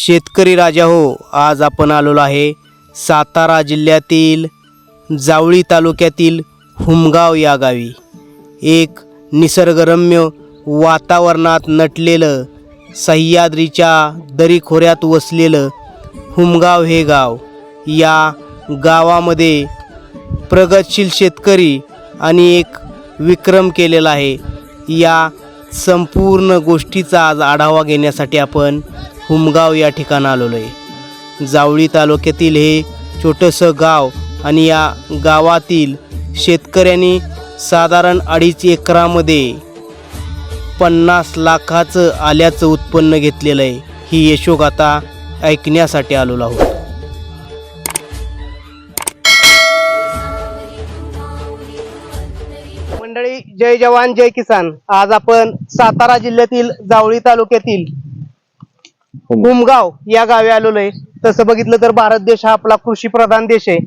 शेतकरी राजा हो आज आपण आलेलो आहे सातारा जिल्ह्यातील जावळी तालुक्यातील हुमगाव या गावी. एक निसर्गरम्य वातावरणात नटलेलं सह्याद्रीच्या दरीखोऱ्यात वसलेलं हुमगाव हे गाव. या गावामध्ये प्रगतशील शेतकरी आणि एक विक्रम केलेला आहे. या संपूर्ण गोष्टीचा आज आढावा घेण्यासाठी आपण हुमगाव या ठिकाणी आलेलो आहे. जावळी तालुक्यातील हे छोटंसं गाव आणि या गावातील शेतकऱ्यांनी साधारण अडीच एकरामध्ये पन्नास लाखाचं आल्याचं उत्पन्न घेतलेलं आहे. ही यशोगाथा ऐकण्यासाठी आलेलो आहोत. मंडळी जय जवान जय किसान. आज आपण सातारा जिल्ह्यातील जावळी तालुक्यातील हो. हुमगाव या गावी आलेलो आहे. तसं बघितलं तर भारत देश हा आपला कृषी प्रधान देश आहे.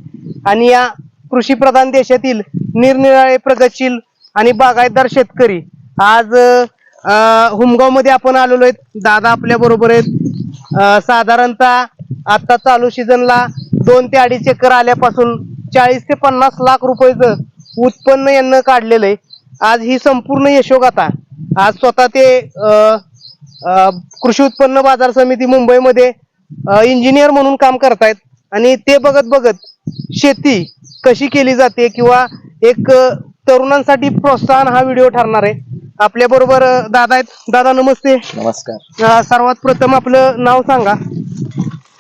आणि या कृषी प्रधान देशातील निरनिराळे प्रगतशील आणि बागायतदार शेतकरी आज हुमगावमध्ये आपण आलेलो आहेत. दादा आपल्या बरोबर आहेत. साधारणतः आता चालू सीझनला दोन ते अडीच एकर आल्यापासून चाळीस ते पन्नास लाख रुपयाचं उत्पन्न यांना काढलेलं आहे. आज ही संपूर्ण यशोगाथा आज स्वतः ते कृषी उत्पन्न बाजार समिती मुंबईमध्ये इंजिनियर म्हणून काम करतायत. आणि ते बघत बघत शेती कशी केली जाते किंवा एक तरुणांसाठी प्रोत्साहन हा व्हिडिओ ठरणार आहे. आपल्या बरोबर दादा आहेत. दादा नमस्ते. नमस्कार. अ, सर्वात प्रथम आपलं नाव सांगा.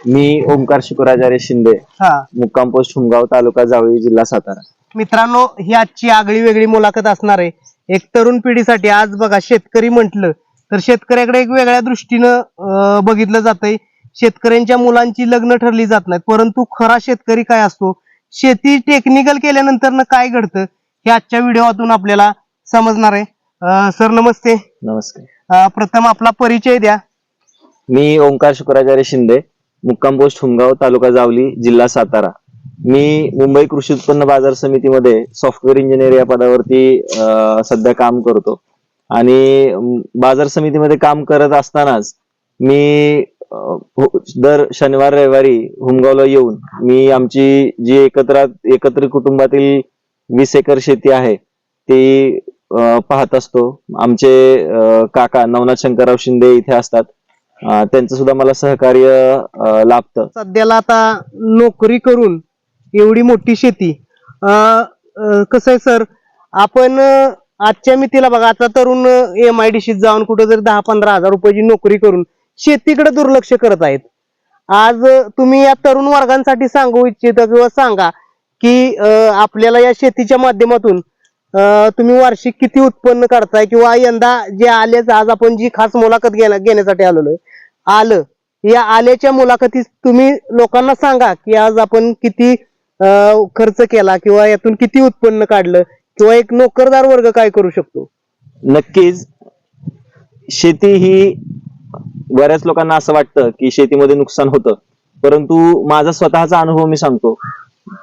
मी ओमकार शुक्राचार्य शिंदे हा. मुक्काम पोस्ट हुमगाव तालुका जावळी जिल्हा सातारा. मित्रांनो ही आजची आगळी वेगळी मुलाखत असणार आहे. एक तरुण पिढीसाठी आज बघा शेतकरी म्हटलं तर शेतकऱ्याकडे एक वेगळ्या दृष्टीनं बघितलं जातंय. शेतकऱ्यांच्या मुलांची लग्न ठरली जात नाहीत. परंतु खरा शेतकरी काय असतो? शेती टेक्निकल केल्यानंतर काय घडतं? हे आजच्या व्हिडिओतून आपल्याला समजणार आहे. सर नमस्ते. नमस्कार. प्रथम आपला परिचय द्या. मी ओमकार शुक्राचार्य शिंदे मुक्काम पोस्ट हुमगाव तालुका जावली जिल्हा सातारा. मी मुंबई कृषी उत्पन्न बाजार समितीमध्ये सॉफ्टवेअर इंजिनियर या पदावरती सध्या काम करतो. आणि बाजार समितीमध्ये काम करत असतानाच मी हो, दर शनिवार रविवारी हुमगावला येऊन मी आमची जी एकत्र एकत्रित कुटुंबातील वीस एकर शेती आहे ती पाहत असतो. आमचे काका नवनाथ शंकरराव शिंदे इथे असतात. त्यांचं सुद्धा मला सहकार्य लाभतं. सध्याला आता नोकरी करून एवढी मोठी शेती कसं आहे सर? आपण आजच्या आजच्या मितीला बघा आता तरुण एम आय डी जाऊन कुठे जरी दहा पंधरा हजार रुपयाची नोकरी करून शेतीकडे दुर्लक्ष करत आहेत. आज तुम्ही या तरुण वर्गांसाठी सांगू इच्छिता किंवा सांगा की अं, आपल्याला या शेतीच्या माध्यमातून तुम्ही वार्षिक किती उत्पन्न काढताय किंवा यंदा जे आलेच आज आपण जी खास मुलाखत घेण्या- घेण्यासाठी आलेलो आहे आलं. या आल्याच्या मुलाखतीत तुम्ही लोकांना सांगा की आज आपण किती अं, खर्च केला किंवा यातून किती उत्पन्न काढलं किंवा एक नोकरदार वर्ग काय करू शकतो? नक्कीच. शेती ही बऱ्याच लोकांना असं वाटतं की शेतीमध्ये नुकसान होतं. परंतु माझा स्वतःचा अनुभव मी सांगतो.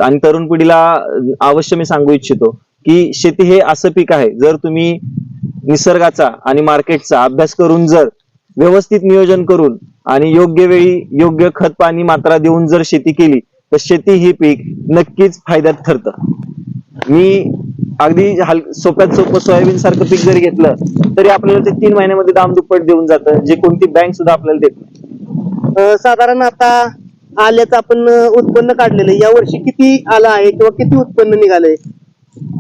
आणि तरुण पिढीला अवश्य मी सांगू इच्छितो की शेती हे असं पीक आहे. जर तुम्ही निसर्गाचा आणि मार्केटचा अभ्यास करून जर व्यवस्थित नियोजन करून आणि योग्य वेळी योग्य खत पाणी मात्रा देऊन जर शेती केली तर शेती ही पीक नक्कीच फायद्यात ठरतं. मी अगदी हल सोप्यात सोपं सोयाबीन सारखं पीक जरी घेतलं तरी आपल्याला ते तीन महिन्यामध्ये दाम दुप्पट देऊन जातं जे कोणती बँक सुद्धा आपल्याला देत नाही. साधारण आता आल्याचं आपण उत्पन्न काढलेलं आहे. यावर्षी किती आलं आहे किंवा किती उत्पन्न निघालंय?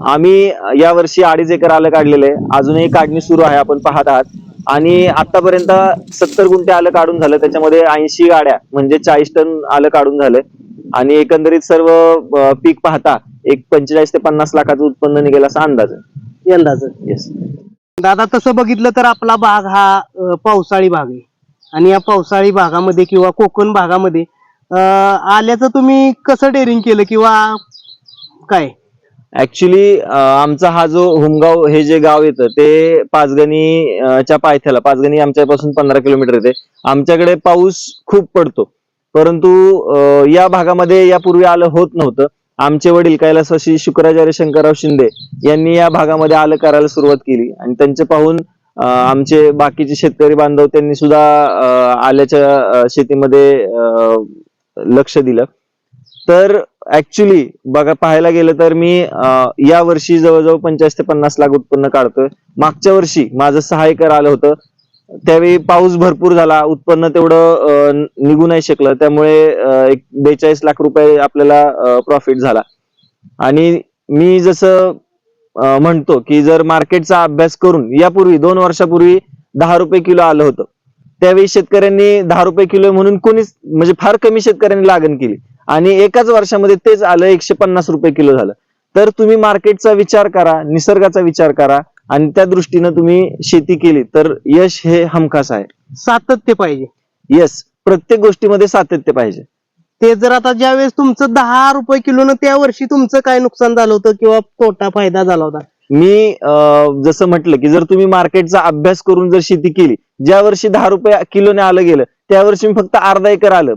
आम्ही यावर्षी अडीच एकर आलं काढलेलं आहे. अजूनही काढणी सुरू आहे आपण पाहत आहात. आणि आतापर्यंत सत्तर गुंठे आलं काढून झालं. त्याच्यामध्ये ऐंशी गाड्या म्हणजे चाळीस टन आलं काढून झालंय आणि एकंदरीत सर्व पीक पाहता एक पंचेचाळीस ते पन्नास लाखाचं उत्पन्न निघेल असा अंदाज आहे. यंदाच. येस दादा तसं बघितलं तर आपला भाग हा पावसाळी भाग आहे. आणि या पावसाळी भागामध्ये किंवा कोकण भागामध्ये आल्याचं तुम्ही कसं डेअरिंग केलं किंवा काय? ऍक्च्युली आमचा हा जो हुमगाव हे जे गाव येतं ते पाचगणी अं, च्या पायथ्याला पाचगणी आमच्यापासून पंधरा किलोमीटर येते. आमच्याकडे पाऊस खूप पडतो. परंतु या भागामध्ये यापूर्वी आलं होत नव्हतं. आमचे वडील कैलासवासी शुक्राचार्य शंकरराव शिंदे यांनी या भागामध्ये आलं करायला सुरुवात केली. आणि त्यांचे पाहून आमचे बाकीचे शेतकरी बांधव त्यांनी सुद्धा आल्याच्या शेतीमध्ये लक्ष दिलं. तर ऍक्च्युली बघा पाहायला गेलं तर मी या वर्षी जवळजवळ पंचाळीस ते पन्नास लाख उत्पन्न काढतोय. मागच्या वर्षी माझं सहा एकर आलं होतं. त्यावेळी पाऊस भरपूर झाला उत्पन्न तेवढं निघू नाही शकलं. त्यामुळे एक बेचाळीस लाख रुपये आपल्याला प्रॉफिट झाला. आणि मी जसं म्हणतो की जर मार्केटचा अभ्यास करून यापूर्वी दोन वर्षापूर्वी दहा रुपये किलो आलं होतं. त्यावेळी शेतकऱ्यांनी दहा रुपये किलो म्हणून कोणीच म्हणजे फार कमी शेतकऱ्यांनी लागण केली. आणि एकाच वर्षामध्ये तेच आलं एकशे पन्नास रुपये किलो झालं. तर तुम्ही मार्केटचा विचार करा निसर्गाचा विचार करा आणि त्या दृष्टीनं तुम्ही शेती केली तर यश हे हमखास आहे. सातत्य पाहिजे. यस प्रत्येक गोष्टीमध्ये सातत्य पाहिजे. ते जर आता ज्या वेळेस तुमचं दहा रुपये किलोनं त्या वर्षी तुमचं काय नुकसान झालं होतं किंवा तोटा फायदा झाला होता? मी अं, जसं म्हटलं की जर तुम्ही मार्केटचा अभ्यास करून जर शेती केली ज्या वर्षी दहा रुपये किलोने आलं गेलं त्या वर्षी मी फक्त अर्धा एकर आलं.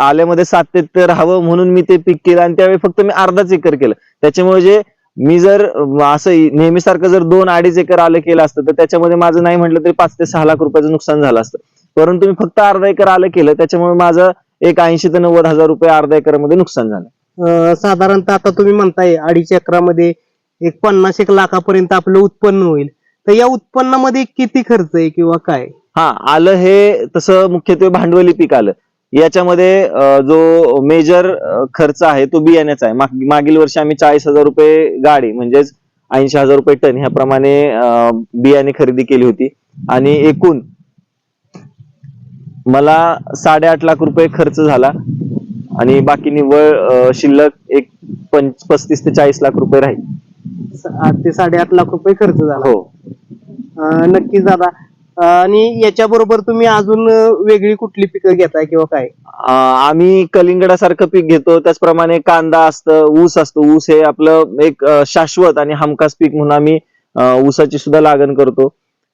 आल्यामध्ये सातत्य राहावं म्हणून मी ते पीक केलं आणि त्यावेळी फक्त मी अर्धाच एकर केलं. त्याच्यामुळे जे मी जर असं नेहमीसारखं जर दोन अडीच एकर आलं केलं असतं तर त्याच्यामध्ये माझं नाही म्हटलं तरी पाच ते सहा लाख रुपयाचं नुकसान झालं असतं. परंतु मी फक्त अर्धा एकर आलं केलं त्याच्यामुळे माझं एक ऐंशी ते नव्वद हजार रुपये अर्धा एकरामध्ये नुकसान झालं. साधारणतः आता तुम्ही म्हणताय अडीच एकरामध्ये एक पन्नास एक लाखापर्यंत आपलं उत्पन्न होईल. तर या उत्पन्नामध्ये किती खर्च आहे किंवा काय? हा आलं हे तसं मुख्यत्वे भांडवली पीक आलं. याच्यामध्ये जो मेजर खर्च आहे तो बियाण्याचा आहे. माग- मागील वर्षी आम्ही चाळीस हजार रुपये गाडी म्हणजेच ऐंशी हजार रुपये टन ह्याप्रमाणे बियाणे खरेदी केली होती. आणि एकूण मला साडेआठ लाख रुपये खर्च झाला. आणि बाकी निव्वळ शिल्लक एक पंच पस्तीस ते चाळीस लाख रुपये राहील. आठ ते साडेआठ लाख रुपये खर्च झाला. हो. नक्कीच दादा आणि याच्या बरोबर तुम्ही अजून वेगळी कुठली पिकं घेताय किंवा काय? आम्ही कलिंगडासारखं पीक घेतो. त्याचप्रमाणे कांदा असतं ऊस असतो. ऊस हे आपलं एक शाश्वत आणि हमखास पीक म्हणून आम्ही ऊसाची सुद्धा लागण करतो.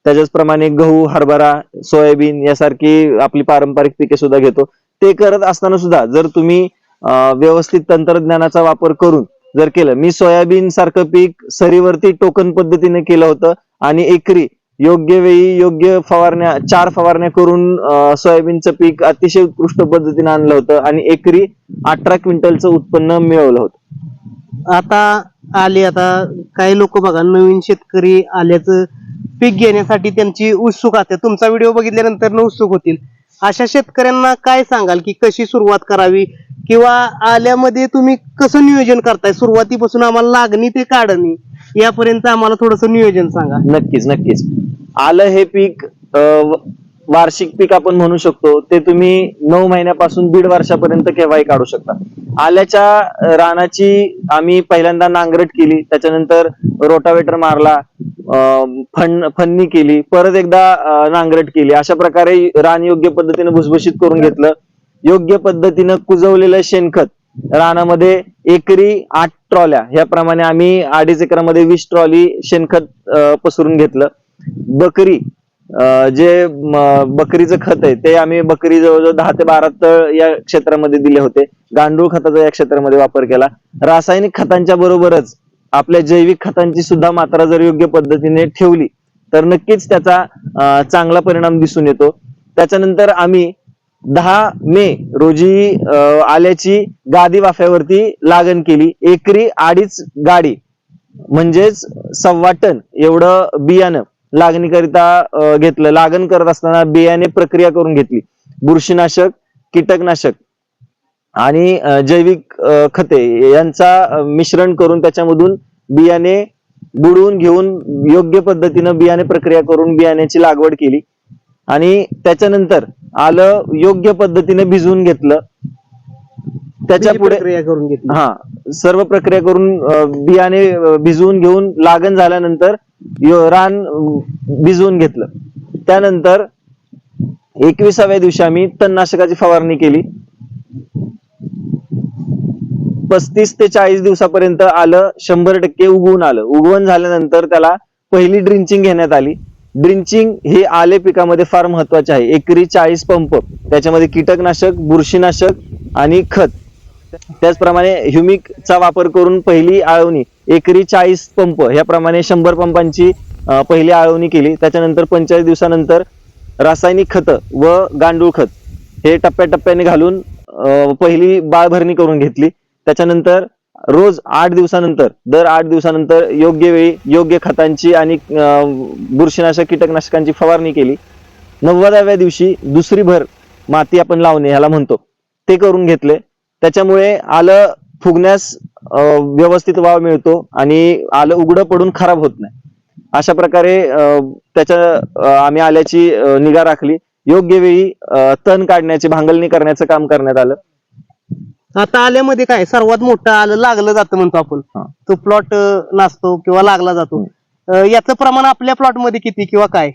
त्याच्याचप्रमाणे गहू हरभरा सोयाबीन यासारखी आपली पारंपरिक पिके सुद्धा घेतो. ते करत असताना सुद्धा जर तुम्ही व्यवस्थित तंत्रज्ञानाचा वापर करून जर केलं. मी सोयाबीन सारखं पीक सरीवरती टोकन पद्धतीने केलं होतं आणि एकरी योग्य वेळी योग्य फवारण्या चार फवारण्या करून सोयाबीनचं पीक अतिशय उत्कृष्ट पद्धतीने आणलं होतं आणि एकरी अठरा क्विंटलचं उत्पन्न मिळवलं होतं. आता आले आता काही लोक बघा नवीन शेतकरी आल्याचं पीक घेण्यासाठी त्यांची उत्सुक असते तुमचा व्हिडिओ बघितल्यानंतर न उत्सुक होतील. अशा शेतकऱ्यांना काय सांगाल की कशी सुरुवात करावी? किंवा आल्यामध्ये तुम्ही कसं नियोजन करताय? सुरुवातीपासून आम्हाला लागणी ते काढणी यापर्यंत आम्हाला थोडस नियोजन सांगा. नक्कीच नक्कीच. आलं हे पीक वार्षिक पीक आपण म्हणू शकतो. ते तुम्ही नऊ महिन्यापासून दीड वर्षापर्यंत केव्हाही काढू शकता. आल्याच्या रानाची आम्ही पहिल्यांदा नांगरट केली. त्याच्यानंतर रोटावेटर मारला फन फन्नी केली. परत एकदा नांगरट केली. अशा प्रकारे रान योग्य पद्धतीने भुसभुशीत करून घेतलं. योग्य पद्धतीनं कुजवलेलं शेणखत. रानामध्ये एकरी आठ ट्रॉल्या. ह्याप्रमाणे आम्ही अडीच एकरामध्ये वीस ट्रॉली शेणखत पसरून घेतलं. बकरी जे बकरीचं खत आहे ते आम्ही बकरी जवळजवळ दहा ते बारा तळ या क्षेत्रामध्ये दिले होते. गांडूळ खताचा या क्षेत्रामध्ये वापर केला. रासायनिक खतांच्या बरोबरच आपल्या जैविक खतांची सुद्धा मात्रा जर योग्य पद्धतीने ठेवली तर नक्कीच त्याचा चांगला परिणाम दिसून येतो. त्याच्यानंतर आम्ही दहा मे रोजी आल्याची गादी वाफ्यावरती लागण केली. एकरी अडीच गाडी म्हणजेच सव्वा टन एवढं बियाणं लागणीकरिता घेतलं. लागण करत असताना बियाणे प्रक्रिया करून घेतली. बुरशीनाशक कीटकनाशक आणि जैविक खते यांचा मिश्रण करून त्याच्यामधून बियाणे बुडवून घेऊन योग्य पद्धतीनं बियाणे प्रक्रिया करून बियाण्याची लागवड केली. आणि त्याच्यानंतर आलं योग्य पद्धतीने भिजवून घेतलं. त्याच्या पुढे प्रक्रिया करून घेतली. हा सर्व प्रक्रिया करून बियाणे भिजवून घेऊन लागण झाल्यानंतर रान भिजवून घेतलं. त्यानंतर एकविसाव्या दिवशी आम्ही तणनाशकाची फवारणी केली. पस्तीस ते चाळीस दिवसापर्यंत आलं शंभर टक्के उगवून आलं. उगवण झाल्यानंतर त्याला पहिली ड्रिंचिंग घेण्यात आली. ड्रिंचिंग हे आले पिकामध्ये फार महत्त्वाचे आहे. एकरी चाळीस पंप त्याच्यामध्ये कीटकनाशक बुरशीनाशक आणि खत. त्याचप्रमाणे ह्युमिकचा वापर करून पहिली आळवणी एकरी चाळीस पंप ह्याप्रमाणे शंभर पंपांची पहिली आळवणी केली. त्याच्यानंतर पंचेचाळीस दिवसानंतर रासायनिक खतं व गांडूळ खत हे टप्प्याटप्प्याने घालून पहिली बाळभरणी करून घेतली. त्याच्यानंतर रोज आठ दिवसानंतर दर आठ दिवसानंतर योग्य वेळी योग्य खतांची आणि बुरशीनाशक कीटकनाशकांची फवारणी केली. नव्वदाव्या दिवशी दुसरी भर माती आपण लावणे ह्याला म्हणतो. ते करून घेतले. त्याच्यामुळे आलं फुगण्यास व्यवस्थित वाव मिळतो आणि आलं उघडं पडून खराब होत नाही. अशा प्रकारे त्याच्या आम्ही आल्याची निगा राखली. योग्य वेळी तण काढण्याची भांगलणी करण्याचं काम करण्यात आलं. आता आल्यामध्ये काय सर्वात मोठं आलं लागलं जातं म्हणतो आपण. हा. तो प्लॉट नासतो किंवा लागला जातो. अं, याचं प्रमाण आपल्या प्लॉटमध्ये किती किंवा काय?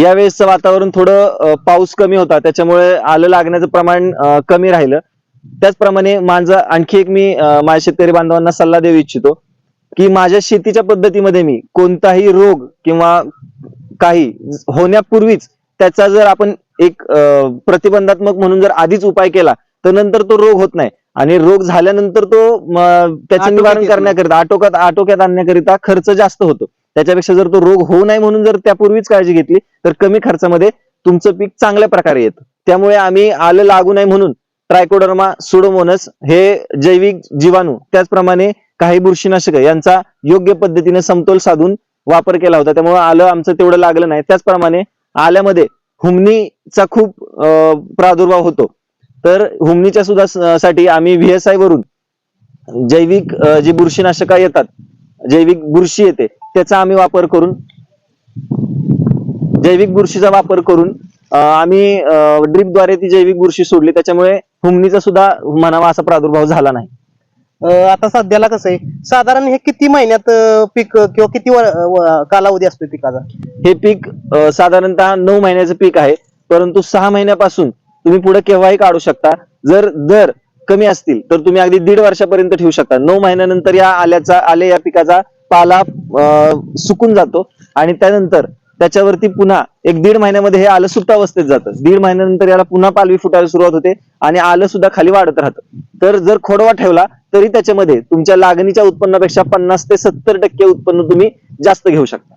यावेळेसचं वातावरण थोडं अं, पाऊस कमी होता. त्याच्यामुळे आलं लागण्याचं प्रमाण अं, कमी राहिलं. त्याचप्रमाणे माझा आणखी एक मी अं, माझ्या शेतकरी बांधवांना सल्ला देऊ इच्छितो की माझ्या शेतीच्या पद्धतीमध्ये मी कोणताही रोग किंवा काही होण्यापूर्वीच त्याचा जर आपण एक अं, प्रतिबंधात्मक म्हणून जर आधीच उपाय केला तर नंतर तो रोग होत नाही. आणि रोग झाल्यानंतर तो त्याचं निवारण. करण्याकरिता आटोक्यात आटोक्यात आणण्याकरिता खर्च जास्त होतो. त्याच्यापेक्षा जर तो रोग होऊ नये म्हणून जर त्यापूर्वीच काळजी घेतली तर कमी खर्चामध्ये तुमचं पीक चांगल्या प्रकारे येतं. त्यामुळे आम्ही आलं लागू नये म्हणून ट्रायकोडर्मा सुडोमोनस हे जैविक जीवाणू त्याचप्रमाणे काही बुरशीनाशक यांचा योग्य पद्धतीने समतोल साधून वापर केला होता. त्यामुळे आलं आमचं तेवढं लागलं नाही. त्याचप्रमाणे आल्यामध्ये हुमणीचा खूप प्रादुर्भाव होतो. तर हुमणीच्या सुद्धा साठी आम्ही व्हीएसआय वरून जैविक जी बुरशीनाशका येतात जैविक बुरशी येते त्याचा आम्ही वापर करून जैविक बुरशीचा वापर करून आम्ही ड्रीपद्वारे ती जैविक बुरशी सोडली. त्याच्यामुळे हुमणीचा सुद्धा म्हणावा असा प्रादुर्भाव झाला नाही. आता सध्याला कसं आहे साधारण हे किती महिन्यात पीक किंवा किती कालावधी असतो पिकाचा? हे पीक साधारणतः नऊ महिन्याचं पीक आहे परंतु सहा महिन्यापासून तुम्ही पुढे केव्हाही काढू शकता. जर दर कमी असतील तर तुम्ही अगदी दीड वर्षापर्यंत ठेवू शकता. नऊ महिन्यानंतर या आल्याचा आले या पिकाचा पाला सुकून जातो. आणि त्यानंतर त्याच्यावरती पुन्हा एक दीड महिन्यामध्ये हे आलं सुप्तावस्थेत जातं. दीड महिन्यानंतर याला पुन्हा पालवी फुटायला सुरुवात होते आणि आलं सुद्धा खाली वाढत राहतं. तर जर खोडवा ठेवला तरी त्याच्यामध्ये तुमच्या लागणीच्या उत्पन्नापेक्षा पन्नास ते सत्तर टक्के उत्पन्न तुम्ही जास्त घेऊ शकता.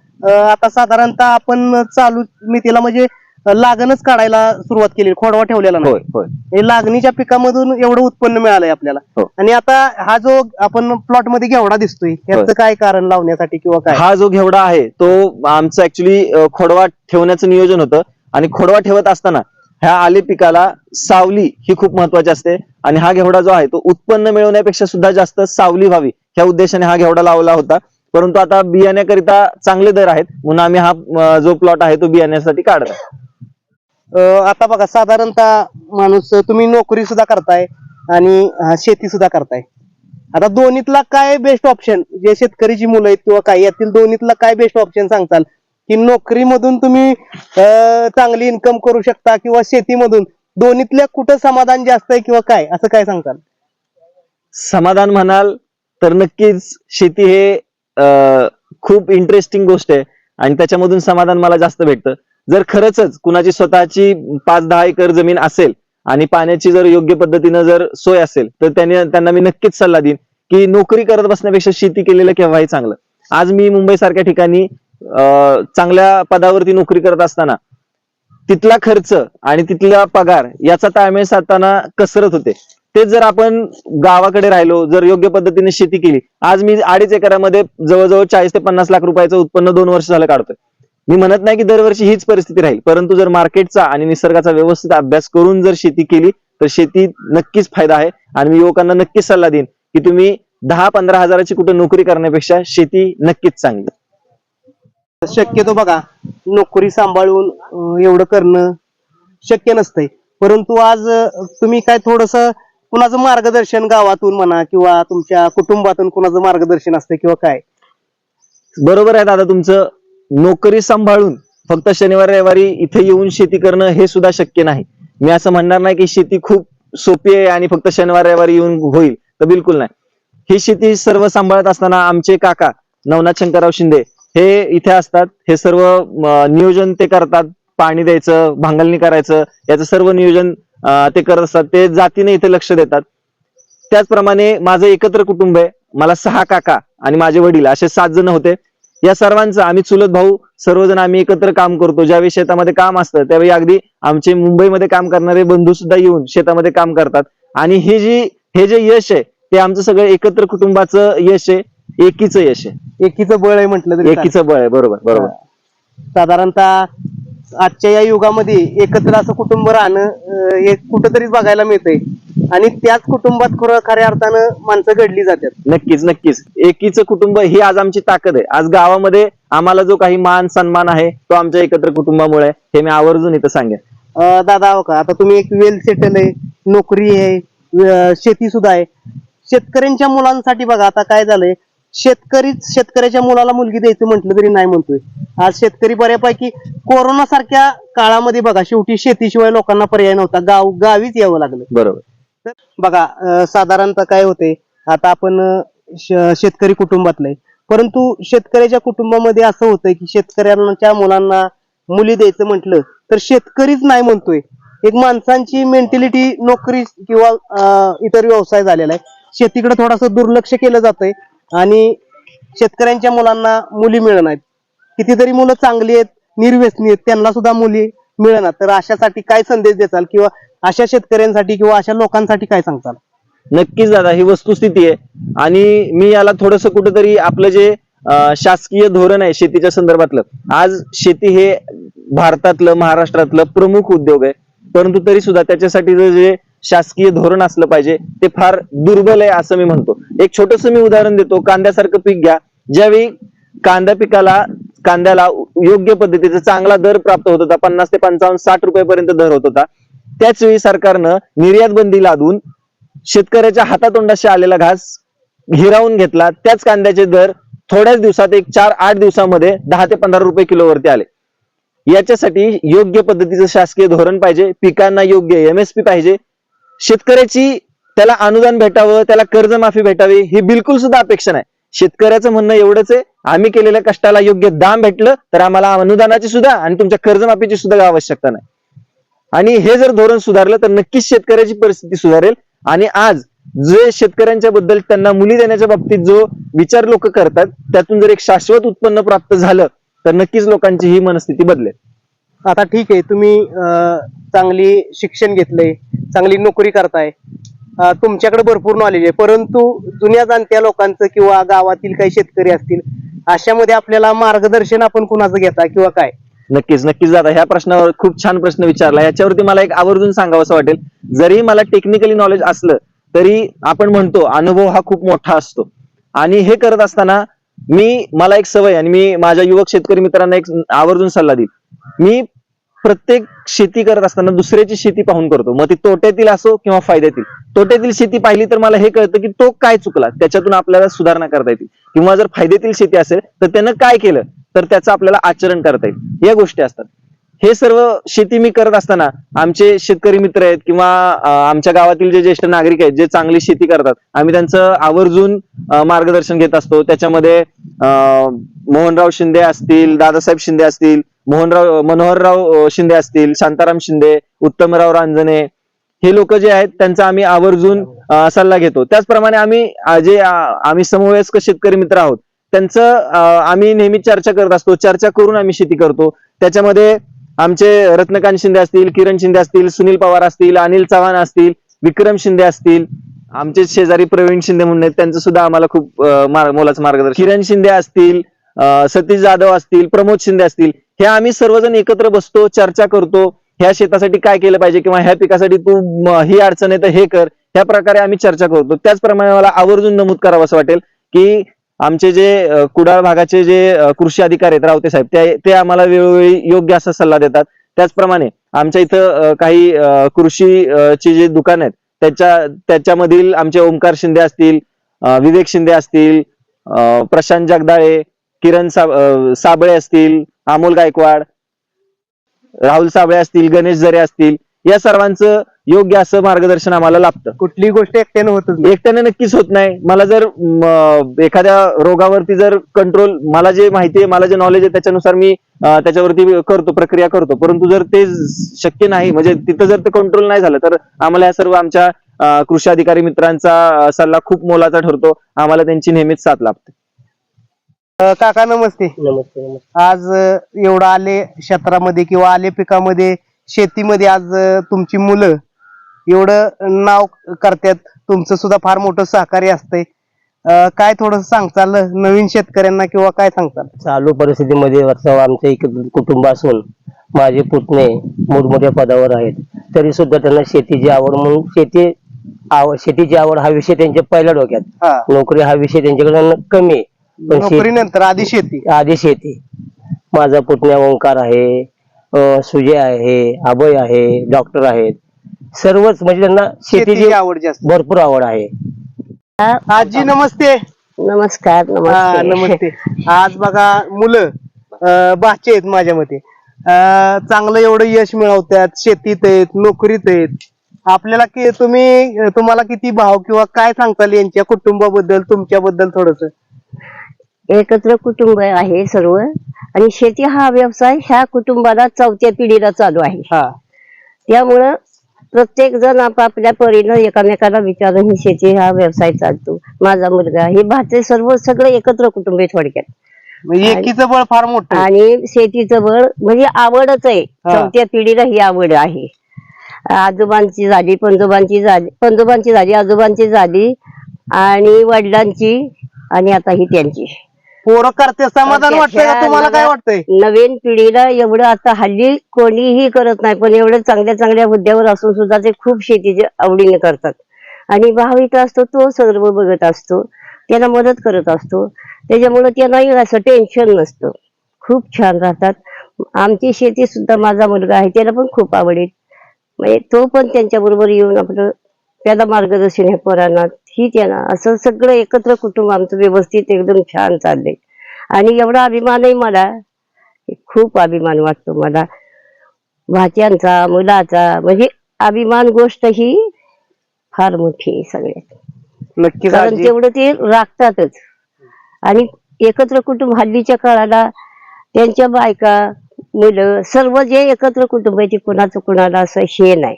आता साधारणतः आपण चालू मितीला म्हणजे लागणच काढायला सुरुवात केली खोडवा ठेवलेला नाही. होय हे लागणीच्या पिकामधून एवढं उत्पन्न मिळालंय आपल्याला. हो. आणि आता हा जो आपण प्लॉटमध्ये घेवडा दिसतोय याचं काय कारण लावण्यासाठी किंवा काय? हा जो घेवडा आहे तो आमचं ऍक्च्युली खोडवा ठेवण्याचं नियोजन होतं. आणि खोडवा ठेवत असताना ह्या आले पिकाला सावली ही खूप महत्वाची असते. आणि हा घेवडा जो आहे तो उत्पन्न मिळवण्यापेक्षा सुद्धा जास्त सावली व्हावी ह्या उद्देशाने हा घेवडा लावला होता. परंतु आता बियाण्याकरिता चांगले दर आहेत म्हणून आम्ही हा अं, जो प्लॉट आहे तो बियाण्यासाठी अं, आता बघा साधारणतः माणूस तुम्ही नोकरी सुद्धा करताय आणि शेती सुद्धा करताय. आता दोन्हीतला काय बेस्ट ऑप्शन जे शेतकरीची मुलं आहेत किंवा काय यातील दोन्हीतला काय बेस्ट ऑप्शन सांगताल? की नोकरीमधून तुम्ही चांगली इन्कम करू शकता किंवा शेतीमधून? दोन्हीतल्या कुठं समाधान जास्त आहे किंवा काय? असं काय सांगताल? समाधान म्हणाल तर नक्कीच शेती हे खूप इंटरेस्टिंग गोष्ट आहे आणि त्याच्यामधून समाधान मला जास्त भेटतं. जर खरंच कुणाची स्वतःची पाच दहा एकर जमीन असेल आणि पाण्याची जर योग्य पद्धतीनं जर सोय असेल तर त्यांनी त्यांना मी नक्कीच सल्ला देईन की नोकरी करत बसण्यापेक्षा शेती केलेलं केव्हाही चांगलं. आज मी मुंबई सारख्या ठिकाणी अं, चांगल्या पदावरती नोकरी करत असताना तिथला खर्च आणि तिथला पगार याचा ताळमेळ साधताना कसरत होते. तेच जर आपण गावाकडे राहिलो जर योग्य पद्धतीने शेती केली आज मी अडीच एकरामध्ये जवळजवळ चाळीस ते पन्नास लाख रुपयाचं उत्पन्न दोन वर्ष झालं काढतोय. मी म्हणत नाही की दरवर्षी हीच परिस्थिती राहील परंतु जर मार्केटचा आणि निसर्गाचा व्यवस्थित अभ्यास करून जर शेती केली तर शेती नक्कीच फायदा आहे. आणि मी युवकांना नक्कीच सल्ला देईन की तुम्ही दहा पंधरा हजाराची कुठे नोकरी करण्यापेक्षा शेती नक्कीच चांगली. शक्यतो बघा नोकरी सांभाळून एवढं करणं शक्य नसतंय. परंतु आज तुम्ही काय थोडस कुणाचं मार्गदर्शन गावातून म्हणा किंवा तुमच्या कुटुंबातून कुणाचं मार्गदर्शन असतं किंवा काय? बरोबर आहे दादा तुमचं. नोकरी सांभाळून फक्त शनिवार रविवारी इथे येऊन शेती करणं हे सुद्धा शक्य नाही. मी असं म्हणणार नाही की शेती खूप सोपी आहे आणि फक्त शनिवार रविवारी येऊन होईल तर बिलकुल नाही. ही शेती सर्व सांभाळत असताना आमचे काका नवनाथ शंकरराव शिंदे हे इथे असतात. हे सर्व नियोजन ते करतात. पाणी द्यायचं भांगलणी करायचं याचं सर्व नियोजन ते करत असतात. ते जातीने इथे लक्ष देतात. त्याचप्रमाणे माझं एकत्र कुटुंब आहे. मला सहा काका आणि माझे वडील असे सात जण होते. या सर्वांचं आम्ही चुलत भाऊ सर्वजण आम्ही एकत्र काम करतो. ज्यावेळी शेतामध्ये काम असतं त्यावेळी अगदी आमचे मुंबईमध्ये काम करणारे बंधू सुद्धा येऊन शेतामध्ये काम करतात. आणि हे जी हे जे यश आहे ते आमचं सगळं एकत्र कुटुंबाचं यश आहे एकीचं यश आहे. एकीचं बळ आहे म्हटलं तरी. एकीचं बळ आहे बरोबर बरोबर. साधारणतः आजच्या या युगामध्ये एकत्र असं कुटुंब राहणं हे कुठंतरी बघायला मिळतंय. आणि त्याच कुटुंबात खरं खऱ्या अर्थानं माणसं घडली जातात. नक्कीच नक्कीच. एकीचं कुटुंब ही आज आमची ताकद आहे. आज गावामध्ये आम्हाला जो काही मान सन्मान आहे तो आमच्या एकत्र कुटुंबामुळे आहे. हे मी आवर्जून इथं सांगेन. अं, दादा हो का? आता तुम्ही एक वेल सेटल आहे नोकरी आहे शेती सुद्धा आहे. शेतकऱ्यांच्या मुलांसाठी बघा आता काय झालंय? शेतकरीच शेतकऱ्याच्या मुलाला मुलगी द्यायचं म्हटलं तरी नाही म्हणतोय. आज शेतकरी बऱ्यापैकी कोरोना सारख्या काळामध्ये बघा शेवटी शेतीशिवाय लोकांना पर्याय नव्हता. गाव गावीच यावं लागलं. बरोबर. तर बघा साधारणतः काय होते आता आपण शेतकरी कुटुंबातलंय परंतु शेतकऱ्याच्या कुटुंबामध्ये असं होतंय की शेतकऱ्यांच्या मुलांना मुली द्यायचं म्हटलं तर शेतकरीच नाही म्हणतोय. एक माणसांची मेंटॅलिटी नोकरी किंवा इतर व्यवसाय झालेला आहे. शेतीकडे थोडंसं दुर्लक्ष केलं जातंय. आणि शेतकऱ्यांच्या मुलांना मुली मिळणार कितीतरी मुलं चांगली आहेत निर्व्यसनी आहेत त्यांना सुद्धा मुली मिळणार तर अशासाठी काय संदेश देताल किंवा अशा शेतकऱ्यांसाठी किंवा अशा लोकांसाठी काय सांगताल? नक्कीच दादा ही वस्तुस्थिती आहे. आणि मी याला थोडस कुठेतरी आपलं जे शासकीय धोरण आहे शेतीच्या संदर्भातलं आज शेती हे भारतातलं महाराष्ट्रातलं प्रमुख उद्योग आहे. परंतु तरी सुद्धा त्याच्यासाठी जे शासकीय धोरण असलं पाहिजे ते फार दुर्बल आहे असं मी म्हणतो. एक छोटस मी उदाहरण देतो. कांद्यासारखं पीक घ्या. ज्यावेळी कांदा पिकाला कांद्याला योग्य पद्धतीचा चांगला दर प्राप्त होत होता पन्नास ते पंचावन्न साठ रुपयापर्यंत दर होत होता. त्याच वेळी सरकारनं निर्यात बंदी लादून शेतकऱ्याच्या हातातोंडाशी आलेला घास हिरावून घेतला. त्याच कांद्याचे दर थोड्याच दिवसात एक चार आठ दिवसामध्ये दहा ते पंधरा रुपये किलोवरती आले. याच्यासाठी योग्य पद्धतीचं शासकीय धोरण पाहिजे. पिकांना योग्य एमएसपी पाहिजे. शेतकऱ्याची त्याला अनुदान भेटावं त्याला कर्जमाफी भेटावी ही बिलकुल सुद्धा अपेक्षा नाही. शेतकऱ्याचं म्हणणं एवढंच आहे आम्ही केलेल्या कष्टाला योग्य दाम भेटलं तर आम्हाला अनुदानाची सुद्धा आणि तुमच्या कर्जमाफीची सुद्धा आवश्यकता नाही. आणि हे जर धोरण सुधारलं तर नक्कीच शेतकऱ्याची परिस्थिती सुधारेल. आणि आज जे शेतकऱ्यांच्या बद्दल त्यांना मुली देण्याच्या बाबतीत जो विचार लोक करतात त्यातून जर एक शाश्वत उत्पन्न प्राप्त झालं तर नक्कीच लोकांची ही मनस्थिती बदलेल. आता ठीक आहे तुम्ही अं, चांगली शिक्षण घेतलंय चांगली नोकरी करताय तुमच्याकडे भरपूर नॉलेज आहे. परंतु जुन्या जाणत्या लोकांचं किंवा गावातील काही शेतकरी असतील अशामध्ये आपल्याला मार्गदर्शन आपण कुणाचं घेता किंवा काय? नक्कीच नक्कीच दादा. ह्या प्रश्नावर खूप छान प्रश्न विचारला. याच्यावरती मला एक आवर्जून सांगावं असं वाटेल. जरी मला टेक्निकली नॉलेज असलं तरी आपण म्हणतो अनुभव हा खूप मोठा असतो. आणि हे करत असताना मी मला एक सवय आणि मी माझ्या युवक शेतकरी मित्रांना एक आवर्जून सल्ला देईल मी प्रत्येक शेती करत असताना दुसऱ्याची शेती पाहून करतो. मग ती तोट्यातील असो किंवा फायद्यातील. तोट्यातील शेती पाहिली तर मला हे कळतं की तो काय चुकला त्याच्यातून आपल्याला सुधारणा करता येतील. किंवा जर फायद्यातील शेती असेल तर त्यानं काय केलं तर त्याचं आपल्याला आचरण करता येईल. या गोष्टी असतात. हे सर्व शेती मी करत असताना आमचे शेतकरी मित्र आहेत किंवा आमच्या गावातील जे ज्येष्ठ नागरिक आहेत जे चांगली शेती करतात आम्ही त्यांचं आवर्जून मार्गदर्शन घेत असतो. त्याच्यामध्ये मोहनराव शिंदे असतील दादासाहेब शिंदे असतील मोहनराव मनोहरराव शिंदे असतील शांताराम शिंदे उत्तमराव रांजणे हे लोक जे आहेत त्यांचा आम्ही आवर्जून सल्ला घेतो. त्याचप्रमाणे आम्ही जे आम्ही समवयस्क शेतकरी मित्र आहोत त्यांचं आम्ही नेहमी चर्चा करत असतो चर्चा करून आम्ही शेती करतो. त्याच्यामध्ये आमचे रत्नकांत शिंदे असतील किरण शिंदे असतील सुनील पवार असतील अनिल चव्हाण असतील विक्रम शिंदे असतील आमचे शेजारी प्रवीण शिंदे म्हणून आहेत त्यांचं सुद्धा आम्हाला खूप मोलाचं मार्गदर्शन. किरण शिंदे असतील सतीश जाधव असतील प्रमोद शिंदे असतील हे आम्ही सर्वजण एकत्र बसतो चर्चा करतो. ह्या शेतासाठी काय केलं पाहिजे किंवा ह्या पिकासाठी तू ही अडचण आहे तर हे कर. ह्या प्रकारे आम्ही चर्चा करतो. त्याचप्रमाणे मला आवर्जून नमूद करावं असं वाटेल की आमचे जे कुडाळ भागाचे जे कृषी अधिकारी आहेत रावते साहेब ते ते आम्हाला वेळोवेळी योग्य असा सल्ला देतात. त्याचप्रमाणे आमच्या इथं काही कृषीची कृषी ची जे दुकान आहेत त्याच्या त्याच्यामधील आमचे ओंकार शिंदे असतील विवेक शिंदे असतील प्रशांत जगदाळे किरण साबळे असतील अमोल गायकवाड राहुल साबळे असतील गणेश जरे असतील या सर्वांचं योग्य असं मार्गदर्शन आम्हाला लाभतं. कुठली गोष्ट एकट्यानं नाही. एकट्याने नक्कीच होत नाही. मला जर एखाद्या रोगावरती जर कंट्रोल मला जे माहिती आहे मला जे नॉलेज आहे त्याच्यानुसार मी त्याच्यावरती करतो प्रक्रिया करतो. परंतु जर ते शक्य नाही म्हणजे तिथं जर ते कंट्रोल नाही झालं तर आम्हाला या सर्व आमच्या कृषी अधिकारी मित्रांचा सल्ला खूप मोलाचा ठरतो. आम्हाला त्यांची नेहमीच साथ लाभते. अ, काका नमस्ते. नमस्ते नमस्ते. आज अ, एवढं आले क्षेत्रामध्ये किंवा आले पिकामध्ये शेतीमध्ये आज अ, तुमची मुलं एवढं नाव करतात तुमचं सुद्धा फार मोठं सहकार्य असतंय. अ, काय थोडस सांगताल नवीन शेतकऱ्यांना किंवा काय सांगताल? चालू परिस्थितीमध्ये वर्षाव आमचं एक कुटुंब असून माझे पुतणे मोठमोठ्या पदावर आहेत. तरी सुद्धा त्यांना शेतीची आवड म्हणून शेती आवड शेतीची आवड हा विषय त्यांच्या पहिल्या डोक्यात. हा. नोकरी हा विषय त्यांच्याकडे न- कमी आहे. पण शेती. नोकरीनंतर आधी शेती. आधी शेती. माझा पुतण्या ओंकार आहे अं, सुजय आहे अभय आहे डॉक्टर आहेत. सर्वच म्हणजे त्यांना शेतीची शेतीची आवड जास्त. भरपूर आवड आहे. आजी नमस्ते. नमस्कार हा नमस्ते. आज बघा मुलं अं, बाचे आहेत माझ्या मते. अं, चांगलं एवढं यश मिळवतात शेतीत आहेत नोकरीत आहेत. आपल्याला की तुम्ही तुम्हाला किती भाव किंवा काय सांगताल यांच्या कुटुंबाबद्दल तुमच्याबद्दल थोडस? एकत्र कुटुंब आहे सर्व. आणि शेती हा व्यवसाय ह्या कुटुंबाला चौथ्या पिढीला चालू आहे. हा. त्यामुळं प्रत्येक जण आपापल्या परीनं एकामेकाला विचारून ही शेती हा व्यवसाय चालतो. माझा मुलगा हे भारतीय सर्व सगळं एकत्र कुटुंब आहे थोडक्यात. म्हणजे एकीचं बळ फार मोठं. आणि शेतीचं बळ म्हणजे आवडच आहे. चौथ्या पिढीला ही आवड आहे. आजोबांची झाली पंजोबांची झाली पंजोबांची झाली आजोबांची झाली आणि वडिलांची आणि आता ही त्यांची. पोरं करते समाधान वाटतंय का? तुम्हाला काय वाटतंय? नवीन पिढीला एवढं आता हल्ली कोणीही करत नाही पण एवढं चांगल्या चांगल्या हुद्द्यावर असून सुद्धा ते खूप शेतीचे आवडीने करतात. आणि भाव इथं असतो तो सर्व बघत असतो त्याला मदत करत असतो. त्याच्यामुळे त्यांनाही असं टेन्शन नसतं. खूप छान राहतात. आमची शेती सुद्धा माझा मुलगा आहे त्याला पण खूप आवडेल. म्हणजे तो पण त्यांच्या बरोबर येऊन आपलं त्याला मार्गदर्शन हे पोरांना ही त्यांना असं सगळं एकत्र कुटुंब आमचं व्यवस्थित एकदम छान चाललंय. आणि एवढा अभिमानही मला खूप अभिमान वाटतो मला. भाच्यांचा मुलाचा म्हणजे अभिमान गोष्ट ही फार मोठी आहे सगळ्यात. नक्कीच कारण. तेवढं ते राखतातच आणि एकत्र कुटुंब हल्लीच्या काळाला त्यांच्या बायका मुलं सर्व जे एकत्र कुटुंब आहे ते कुणाचं कुणाला असं हे नाही.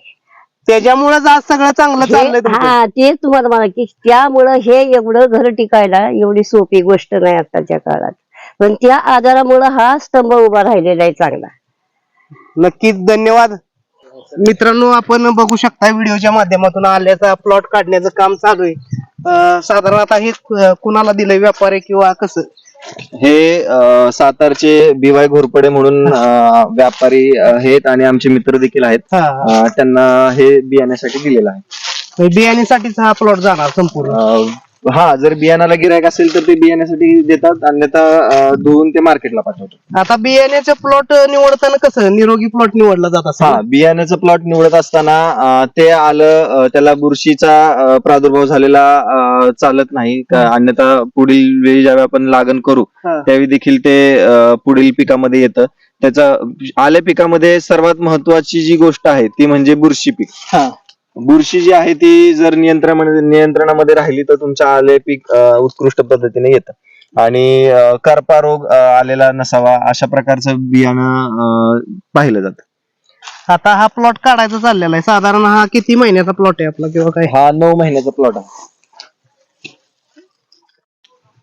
त्याच्यामुळेच आज सगळं चांगलं चाललंय हे- तुमचं. हा ते तुम्हाला म्हणा की त्यामुळं हे एवढं घर टिकायला एवढी सोपी गोष्ट नाही आताच्या काळात. पण त्या आधारामुळं हा स्तंभ उभा राहिलेला आहे चांगला. नक्कीच धन्यवाद. मित्रांनो आपण बघू शकता व्हिडिओच्या माध्यमातून आल्याचा प्लॉट काढण्याचं काम चालू आहे. अं, साधारण आता हे अं, कुणाला दिलंय व्यापारी किंवा कसं? हे सातारचे बीवाय घोरपडे म्हणून अं, व्यापारी आहेत आणि आमचे मित्र देखील आहेत. हा, हा. अं, त्यांना हे बियाण्यासाठी दिलेलं आहे. बियाणीसाठीच हा प्लॉट जाणार संपूर्ण. अं, हा जर बियाणाला गिरायक असेल तर ते बियाण्यासाठी देतात. अन्यथा अं, धुवून ते मार्केटला पाठवतात. आता बियाण्याचं प्लॉट निवडताना कसं? निरोगी प्लॉट निवडला जात हा असं बियाण्याचं प्लॉट निवडत असताना अं, ते आलं अं, त्याला बुरशीचा अं, प्रादुर्भाव झालेला अं, चालत नाही. का- अन्यथा पुढील वेळी ज्यावेळी आपण लागण करू हा. त्यावेळी देखील ते अं, पुढील पिकामध्ये येतं. त्याचा आल्या पिकामध्ये सर्वात महत्वाची जी गोष्ट आहे ती म्हणजे बुरशी पीक. हा. बुरशी जी आहे ती जर नियंत्रणामध्ये नियंत्रणामध्ये राहिली तर तुमच्या आले पीक उत्कृष्ट पद्धतीने येतं. आणि करपा रोग आलेला नसावा अशा प्रकारचं बियाणं पाहिलं जातं. आता हा प्लॉट काढायचा चाललेला आहे. साधारण हा किती महिन्याचा प्लॉट आहे आपला किंवा काय? हा नऊ महिन्याचा प्लॉट आहे.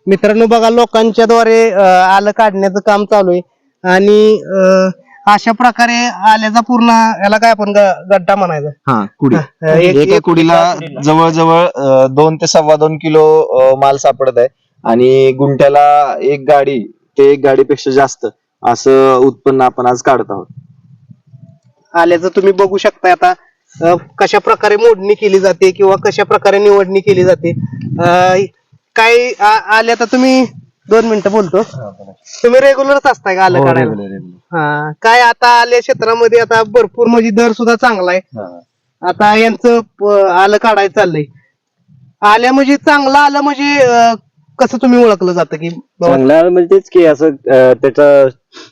मित्रांनो बघा लोकांच्या द्वारे अं, आलं काढण्याचं काम चालू आहे. आणि अं, अशा प्रकारे आल्याचा पूर्ण याला काय आपण ग- गड्डा म्हणायचा. हा कुडी. एक- एका एक- कुडीला जवळजवळ अं, दोन ते सव्वा दोन किलो अं, माल सापडत आहे. आणि गुंठ्याला एक गाडी ते एक गाडीपेक्षा जास्त असं उत्पन्न आपण आज काढत आहोत. आल्याचं तुम्ही बघू शकता आता अं, कशा प्रकारे मोडणी केली जाते किंवा कशा प्रकारे निवडणी केली जाते. अं, काय आ- आले आता तुम्ही? दोन मिनिटं बोलतो. तुम्ही रेग्युलरच असताय का हो, आलं काढायला हा काय आता आल्या क्षेत्रामध्ये आता भरपूर म्हणजे दर सुद्धा चांगला आहे. आता यांचं प- आलं काढायचं चाललंय. आल्या म्हणजे चांगलं आलं म्हणजे अं, कसं तुम्ही ओळखलं जातं की बाबा? चांगला म्हणजे तेच की असं अं, त्याचं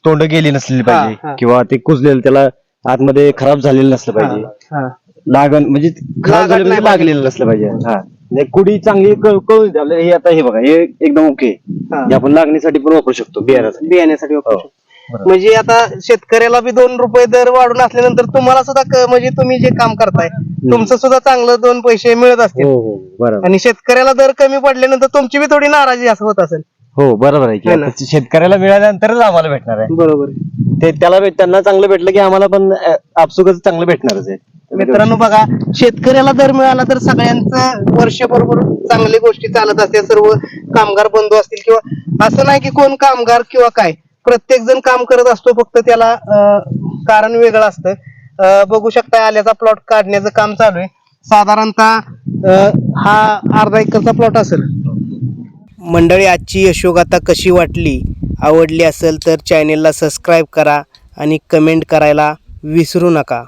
तोंड गेली नसली हा, हा. पाहिजे किंवा ते कुजलेलं त्याला आतमध्ये खराब झालेलं नसलं पाहिजे. हा. लागण म्हणजे खराब लागत झालेलं नाही म्हणजे लागलेलं नसलं पाहिजे. हा. नाही, कुडी चांगली कळ- कळून आपल्याला हे आता हे बघा हे एकदम ओके. हा. हे आपण लागणीसाठी पण वापरू शकतो बियाण्यासाठी. बियाण्यासाठी वापरू हो. शकतो. म्हणजे आता शेतकऱ्याला बी दोन रुपये दर वाढून असल्यानंतर तुम्हाला सुद्धा क- म्हणजे तुम्ही जे काम करताय तुमचं सुद्धा चांगलं दोन पैसे मिळत असतील. हो हो. बरोबर. आणि शेतकऱ्याला दर कमी पडल्यानंतर तुमची बी थोडी नाराजी असं होत असेल. हो बरोबर आहे की. है ना? आता शेतकऱ्याला मिळाल्यानंतरच आम्हाला भेटणार आहे. बरोबर. ते त्याला भेट त्यांना चांगलं भेटलं की आम्हाला पण अ, आपसुकच चांगलं भेटणारच आहे. मित्रांनो बघा शेतकऱ्याला दर मिळाला तर सगळ्यांचं वर्षभर चांगली गोष्टी चालत असते सर्व कामगार बंधू असतील किंवा असं नाही की कोण कामगार किंवा काय प्रत्येक जण काम करत असतो फक्त त्याला कारण वेगळं असतं. बघू शकता आल्याचा प्लॉट काढण्याचं काम चालू आहे. साधारणतः हा अर्धा एकरचा प्लॉट असेल. मंडळी आजची यशोगाथा कशी वाटली आवडली असेल तर चॅनेलला सबस्क्राईब करा आणि कमेंट करायला विसरू नका.